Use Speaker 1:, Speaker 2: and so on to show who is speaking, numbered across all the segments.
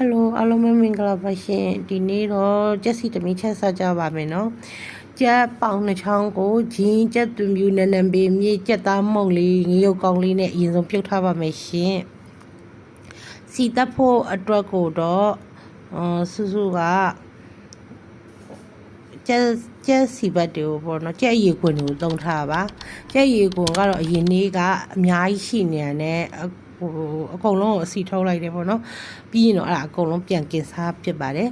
Speaker 1: ဟယ်လိုအားလုံးပဲမင်္ဂလာပါရှင်ဒီနေ့တော့ကြက်စီသမီးချက်စားကြပါမယ်နော်ကြက်ပေါင်နှချောင်းကိုဂျင်းကြက်သွမြူနနံပေမြေကြက်သားမုံလေးငရုတ်ကောင်းလေးနဲ့အရင်ဆုံးပြုတ်ထားပါမယ်ရှင်စီတက်ဖို့အတွက်ကိုတော့အာစုစုကကျက်ကျက်စီဘတ်တွေကိုပေါ့နော်ကျက်ရီခွင်တွေကိုတုံးထားပါကျက်ရီခွင်ကတော့အရင်နေ့ကအများကြီးရှိနေရတယ် ဟိုအကုန်လုံးကိုအစီထုတ်လိုက်တယ်ပေါ့နော်ပြီးရင်တော့အဲ့ဒါအကုန်လုံးပြန်ကင်စားဖြစ်ပါတယ်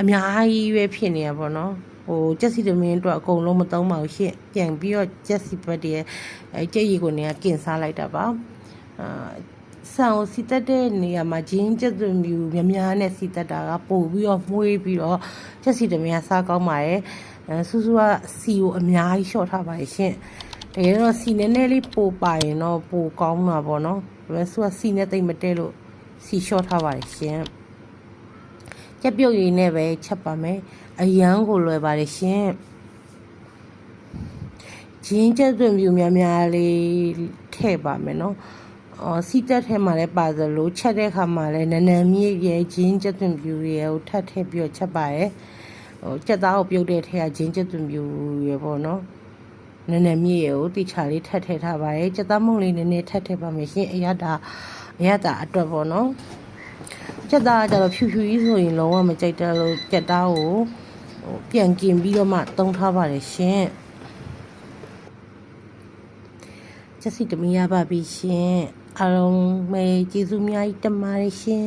Speaker 1: အများကြီးပဲဖြစ်နေရပေါ့နော်ဟိုကျက်စီသမင်းအတွက်အကုန်လုံးမသုံးပါဘူးရှင့်ပြန်ပြီးတော့ကျက်စီဘတ်တွေအဲကျက်ရီခွင်တွေကကင်စားလိုက်တာပါအာဆန်ကိုစီတက်တဲ့နေရာမှာဂျင်းကျက်သွမြူများများနဲ့စီတက်တာကပို့ပြီးတော့မှုေးပြီးတော့ကျက်စီသမင်းကစားကောင်းပါတယ်အဲဆူဆူကစီကိုအများကြီးရှော့ထားပါတယ်ရှင့် တကယ်တော့စီနည်းနည်းလေးပိုပါရင်တော့ပိုကောင်းမှာပေါ့နော်ဒါပေမဲ့ဆူကစီနဲ့တိတ်မတဲလို့စီရှော့ထားပါတယ်ရှင်ကြက်ပြုတ်ရည်နဲ့ပဲချက်ပါမယ်အရန်ကိုလွယ်ပါတယ်ရှင်ဂျင်းကျက်သွမြူများများလေးထည့်ပါမယ်နော်အော်စီတက်ထဲမှာလည်းပါသလိုချက်တဲ့ခါမှာလည်းနနံမြင့်ရဲ့ဂျင်းကျက်သွန်ပြူရဲ့ကိုထပ်ထည့်ပြီးတော့ချက်ပါရဲ့ဟိုချက်သားကိုပြုတ်တဲ့ထဲကဂျင်းကျက်သွန်ပြူရဲ့ပေါ့နော် နနံမြင့်ရဲ့ကိုတိချာလေးထပ်ထည့်ထားပါရဲ့ချက်သားမုံလေးနည်းနည်းထပ်ထည့်ပါမယ်ရှင်အရတာအရတာအတွက်ပေါ့နော်ချက်သားကကျတော့ဖြူဖြူကြီးဆိုရင်လုံးဝမကြိုက်တယ်လို့ချက်သားကိုဟိုပြန်กินပြီးတော့မှတုံးထားပါတယ်ရှင်ချက်စီတမီရပါပြီရှင်အားလုံးပဲကျေးဇူးများကြီးတင်ပါတယ်ရှင်